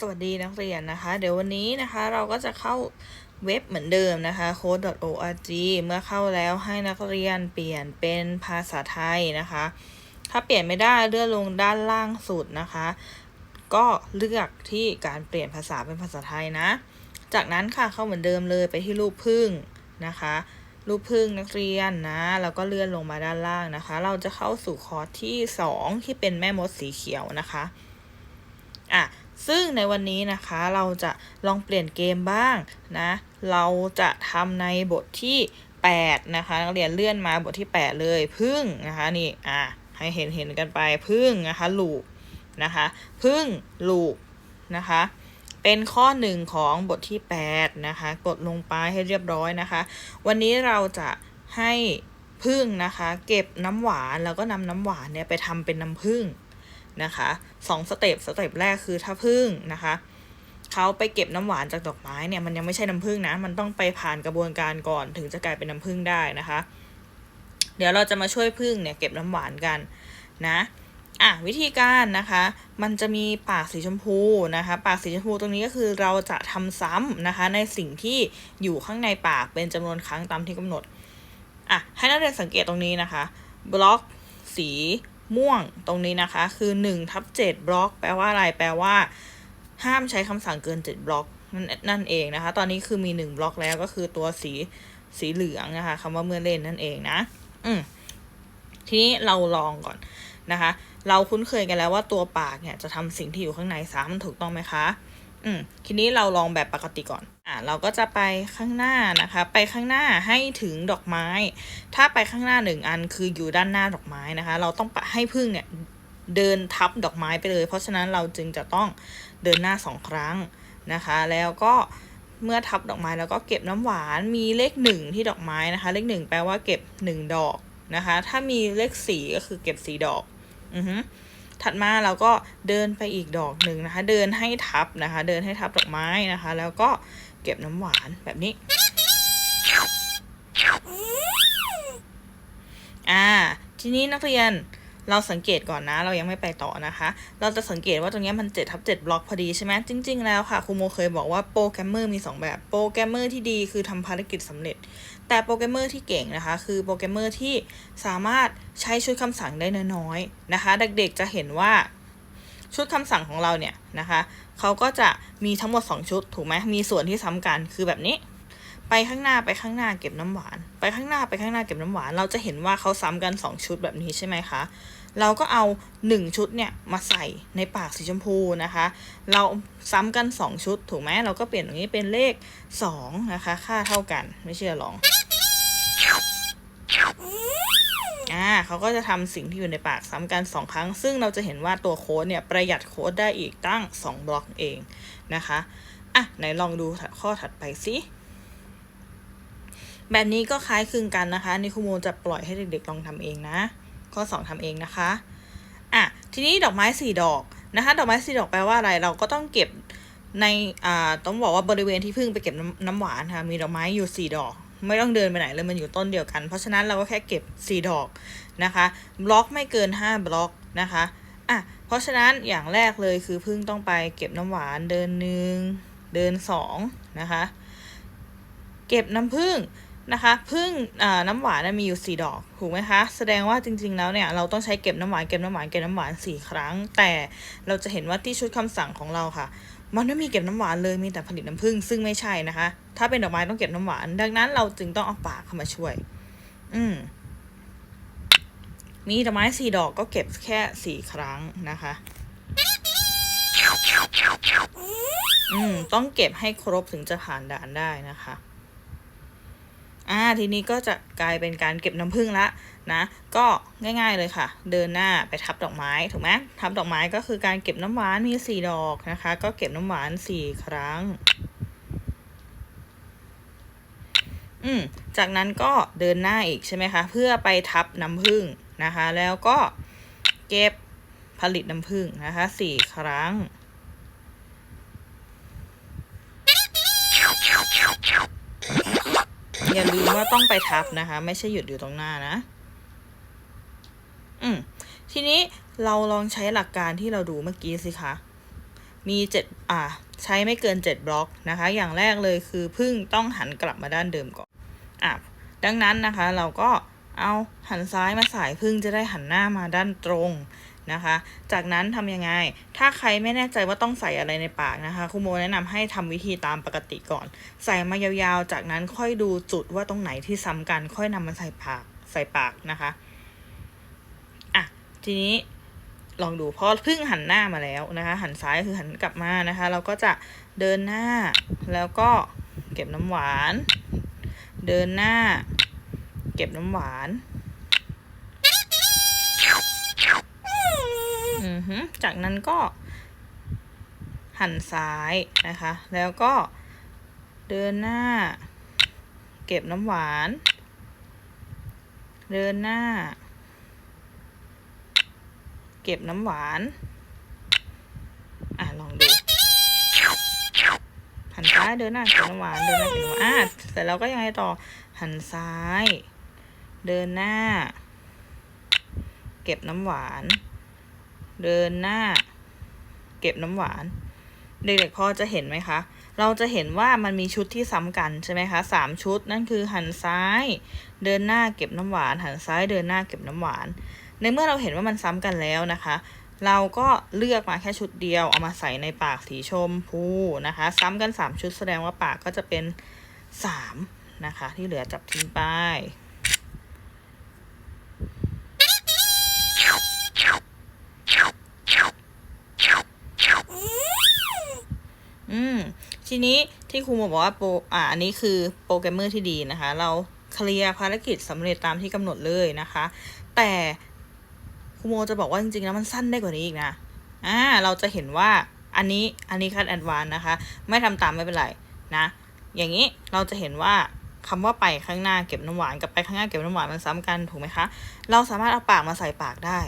สวัสดีนักเรียนนะคะ เดี๋ยววันนี้นะคะเราก็จะเข้าเว็บเหมือนเดิมนะคะ code.org เมื่อเข้าแล้วให้นักเรียนเปลี่ยนเป็นภาษาไทยนะคะ ถ้าเปลี่ยนไม่ได้เลื่อนลงด้านล่างสุดนะคะ ก็เลือกที่การเปลี่ยนภาษาเป็นภาษาไทยนะ จากนั้นค่ะเข้าเหมือนเดิมเลยไปที่รูปพึ่งนะคะรูปพึ่งนักเรียนนะแล้วก็เลื่อนลงมาด้านล่างนะคะ เราจะเข้าสู่คอร์สที่ 2 ที่เป็นแม่มดสีเขียวนะคะอะ ซึ่งในวันนี้นะคะเราจะลองเปลี่ยนเกมบ้างนะ เราจะทำในบทที่ 8 นะคะนักเรียนเลื่อนมาบทที่ 8 เลยพึ่งนะคะนี่อะให้เห็นเห็นกันไปพึ่งนะคะลูกนะคะพึ่งลูกนะคะเป็นข้อหนึ่งของบทที่ 8 นะคะ กดลงไปให้เรียบร้อยนะคะ วันนี้เราจะให้พึ่งนะคะ เก็บน้ำหวานแล้วก็นำน้ำหวานเนี่ยไปทำเป็นน้ำผึ้ง นะคะสองสเต็ปสเต็ปแรกคือถ้าพึ่งนะคะเขาไปเก็บน้ำหวานจากดอกไม้เนี่ยมันยังไม่ใช่น้ำผึ้งนะ มันต้องไปผ่านกระบวนการก่อนถึงจะกลายเป็นน้ำผึ้งได้นะคะ เดี๋ยวเราจะมาช่วยพึ่งเนี่ยเก็บน้ำหวานกันนะอะวิธีการนะคะ มันจะมีปากสีชมพูนะคะ ปากสีชมพูตรงนี้ก็คือเราจะทำซ้ำนะคะ ในสิ่งที่อยู่ข้างในปากเป็นจำนวนครั้งตามที่กำหนดอะให้นักเรียนสังเกตตรงนี้นะคะ บล็อกสี ม่วงตรงนี้นะคะคือ1ทับ7บล็อก แปลว่าอะไร แปลว่า ห้ามใช้คำสั่งเกิน 7 บล็อกนั่นนั่นเองนะคะ ตอนนี้คือมี 1 บล็อกแล้วก็คือตัวสีสีเหลืองนะคะคำว่าเมื่อเล่นนั่นเองนะ อืมทีนี้เราลองก่อนนะคะ เราคุ้นเคยกันแล้วว่าตัวปากเนี่ยจะทำสิ่งที่อยู่ข้างในซ้ำถูกต้องไหมคะ อืมทีนี้เราลองแบบปกติก่อน อ่าเราก็จะไปข้างหน้านะคะ ไปข้างหน้าให้ถึงดอกไม้ ถ้าไปข้างหน้าหนึ่งอันคืออยู่ด้านหน้าดอกไม้นะคะ เราต้องปะให้พึ่งเนี่ยเดินทับดอกไม้ไปเลย เพราะฉะนั้นเราจึงจะต้องเดินหน้าสองครั้งนะคะ แล้วก็เมื่อทับดอกไม้แล้วก็เก็บน้ำหวานมีเลขหนึ่งที่ดอกไม้นะคะ เลขหนึ่งแปลว่าเก็บหนึ่งดอกนะคะ ถ้ามีเลขสี่ก็คือเก็บสี่ดอก อือฮึ ถัดมาเราก็เดินไปอีกดอกหนึ่งนะคะ เดินให้ทับนะคะ เดินให้ทับดอกไม้นะคะ แล้วก็เก็บน้ำหวานแบบนี้อ่าทีนี้นักเรียนเราสังเกตก่อนนะ เรายังไม่ไปต่อนะคะ เราจะสังเกตว่าตรงนี้มัน7ทับ7บล็อกพอดีใช่ไหมจริง ๆ แล้วค่ะครูโมเคยบอกว่าโปรแกรมเมอร์มี 2 แบบ โปรแกรมเมอร์ที่ดีคือทำภารกิจสำเร็จ แต่โปรแกรมเมอร์ที่เก่งนะคะ คือโปรแกรมเมอร์ที่สามารถใช้ชุดคำสั่งได้น้อยๆนะคะ เด็กๆจะเห็นว่าชุดคำสั่งของเราเนี่ยนะคะเขาก็จะมีทั้งหมด 2 ชุดถูกไหมมีส่วนที่ซ้ำกันคือแบบนี้ ไปข้างหน้าไปข้างหน้าเก็บน้ำหวาน ไปข้างหน้าไปข้างหน้าเก็บน้ำหวาน เราจะเห็นว่าเขาซ้ำกัน 2 ชุดแบบนี้ใช่ไหมคะ เราก็เอา 1 ชุดเนี่ยมาใส่ในปากสีชมพูนะคะ เราซ้ำกัน 2 ชุดถูกไหมเราก็เปลี่ยนตรงนี้เป็นเลข2นะคะ ค่าเท่ากันไม่เชื่อลองอ่าเขาก็จะทำสิ่งที่อยู่ในปากซ้ำกัน 2 ครั้ง ซึ่งเราจะเห็นว่าตัวโค้ดเนี่ยประหยัดโค้ดได้อีกตั้ง 2 บล็อกเองนะคะอะไหนลองดูข้อถัดไปสิแบบนี้ก็คล้ายคลึงกันนะคะนี่ครูโมจะปล่อยให้เด็กๆลองทำเองนะ ข้อ 2ทำเองนะคะอะทีนี้ดอกไม้สี่ดอกนะคะ ดอกไม้สี่ดอกแปลว่าอะไร เราก็ต้องเก็บในอ่าต้องบอกว่าบริเวณที่พึ่งไปเก็บน้ำน้ำหวานค่ะ มีดอกไม้อยู่สี่ดอก ไม่ต้องเดินไปไหนเลยมันอยู่ต้นเดียวกัน เพราะฉะนั้นเราก็แค่เก็บสี่ดอกนะคะ บล็อกไม่เกินห้าบล็อกนะคะอะเพราะฉะนั้นอย่างแรกเลยคือพึ่งต้องไปเก็บน้ำหวานเดินหนึ่งเดินสองนะคะ เก็บน้ำผึ้ง นะคะพึ่งน้ำหวานมีอยู่สี่ดอกถูกไหมคะแสดงว่าจริงๆแล้วเนี่ยเราต้องใช้เก็บน้ำหวานเก็บน้ำหวานเก็บน้ำหวานสี่ครั้ง แต่เราจะเห็นว่าที่ชุดคำสั่งของเราค่ะ มันไม่มีเก็บน้ำหวานเลยมีแต่ผลิตน้ำผึ้งซึ่งไม่ใช่นะคะ ถ้าเป็นดอกไม้ต้องเก็บน้ำหวาน ดังนั้นเราจึงต้องเอาปากเข้ามาช่วย อืมมีดอกไม้สี่ดอกก็เก็บแค่สี่ครั้งนะคะ อืมต้องเก็บให้ครบถึงจะผ่านด่านได้นะคะ อ่าทีนี้ก็จะกลายเป็นการเก็บน้ำผึ้งละนะก็ง่ายๆเลยค่ะ เดินหน้าไปทับดอกไม้ถูกไหมทับดอกไม้ก็คือการเก็บน้ำหวานมีสี่ดอกนะคะ ก็เก็บน้ำหวานสี่ครั้ง อืมจากนั้นก็เดินหน้าอีกใช่ไหมคะ เพื่อไปทับน้ำผึ้งนะคะ แล้วก็เก็บผลิตน้ำผึ้งนะคะสี่ครั้ง อย่าลืมว่าต้องไปทับนะคะ ไม่ใช่หยุดอยู่ตรงหน้านะ อืมทีนี้เราลองใช้หลักการที่เราดูเมื่อกี้สิคะ มีเจ็ดอ่า ใช้ไม่เกินเจ็ดบล็อกนะคะ อย่างแรกเลยคือพึ่งต้องหันกลับมาด้านเดิมก่อนอะดังนั้นนะคะ เราก็เอาหันซ้ายมาใส่พึ่งจะได้หันหน้ามาด้านตรง นะคะ จากนั้นทำยังไง ถ้าใครไม่แน่ใจว่าต้องใส่อะไรในปากนะคะครูโมแนะนำให้ทำวิธีตามปกติก่อน ใส่มายาวๆ จากนั้นค่อยดูจุดว่าตรงไหนที่ซ้ำกัน ค่อยนำมาใส่ปากใส่ปากนะคะอะทีนี้ลองดูพอพึ่งหันหน้ามาแล้วนะคะ หันซ้ายคือหันกลับมานะคะ เราก็จะเดินหน้าแล้วก็เก็บน้ำหวาน เดินหน้า เก็บน้ำหวาน จากนั้นก็หันซ้ายนะคะ แล้วก็เดินหน้า เก็บน้ำหวาน เดินหน้า เก็บน้ำหวาน อะลองดูหันซ้ายเดินหน้าเก็บน้ำหวานเดินหน้าเก็บน้ำหวานอะเสร็จแล้วก็ยังไงต่อหันซ้าย เดินหน้า เก็บน้ำหวาน เดินหน้า เก็บน้ำหวาน เด็กๆพอจะเห็นไหมคะ เราจะเห็นว่ามันมีชุดที่ซ้ำกันใช่ไหมคะสามชุดนั่นคือหันซ้าย เดินหน้าเก็บน้ำหวาน หันซ้ายเดินหน้าเก็บน้ำหวาน ในเมื่อเราเห็นว่ามันซ้ำกันแล้วนะคะ เราก็เลือกมาแค่ชุดเดียวเอามาใส่ในปากสีชมพูนะคะ ซ้ำกันสามชุดแสดงว่าปากก็จะเป็นสามนะคะ ที่เหลือจับทิ้งไป อืม ทีนี้ที่ครูบอกว่าโปรอ่าอันนี้คือโปรแกรมเมอร์ที่ดีนะคะ เราเคลียร์ภารกิจสำเร็จตามที่กำหนดเลยนะคะ แต่ครูโมจะบอกว่าจริงๆแล้วมันสั้นได้กว่านี้อีกนะอ่าเราจะเห็นว่าอันนี้อันนี้คัดแอดวานนะคะ ไม่ทำตามไม่เป็นไรนะ อย่างนี้เราจะเห็นว่าคำว่าไปข้างหน้าเก็บน้ำหวานกับไปข้างหน้าเก็บน้ำหวานมันซ้ำกันถูกไหมคะ เราสามารถเอาปากมาใส่ปากได้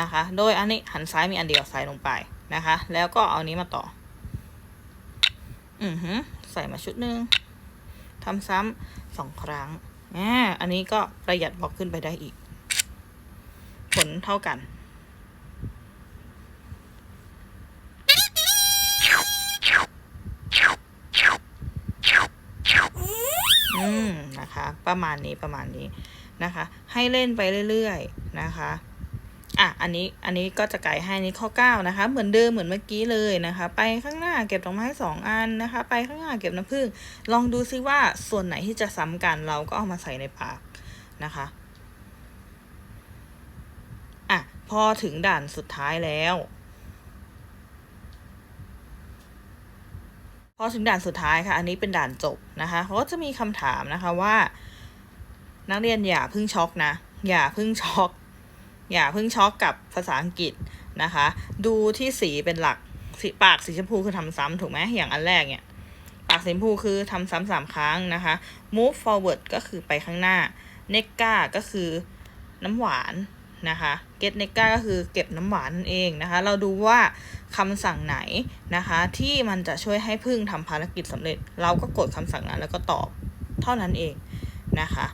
นะคะ โดยอันนี้หันซ้ายมีอันเดียวใส่ลงไปนะคะ แล้วก็เอานี้มาต่อ อือหือใส่มาชุดหนึ่งทำซ้ำสองครั้งอ่าอันนี้ก็ประหยัดบล็อกขึ้นไปได้อีก ผลเท่ากัน อืมนะคะ ประมาณนี้ประมาณนี้นะคะ ให้เล่นไปเรื่อยๆนะคะ อะอันนี้อันนี้ก็จะไกด์ให้นี่ข้อ 9 นะคะ เหมือนเดิมเหมือนเมื่อกี้เลยนะคะ ไปข้างหน้าเก็บดอกไม้สองอันนะคะ ไปข้างหน้าเก็บน้ำผึ้งลองดูซิว่าส่วนไหนที่จะซ้ำกันเราก็เอามาใส่ในปากนะคะอะพอถึงด่านสุดท้ายแล้ว พอถึงด่านสุดท้ายค่ะ อันนี้เป็นด่านจบนะคะเขาก็จะมีคำถามนะคะว่า นักเรียนอย่าพึ่งช็อกนะอย่าพึ่งช็อก อย่าเพิ่งช็อกกับภาษาอังกฤษนะคะ ดูที่สีเป็นหลักสีปากสีชมพูคือทำซ้ำถูกไหมอย่างอันแรกเนี่ย ปากสีชมพูคือทำซ้ำสามครั้งนะคะ move forward ก็คือไปข้างหน้า n e g a ก็คือน้ำหวานนะคะ get n e g a ก็คือเก็บน้ำหวานนั่นเองนะคะ เราดูว่าคำสั่งไหนนะคะ ที่มันจะช่วยให้พึ่งทำภารกิจสำเร็จ เราก็กดคำสั่งนั้นแล้วก็ตอบเท่านั้นเองนะคะ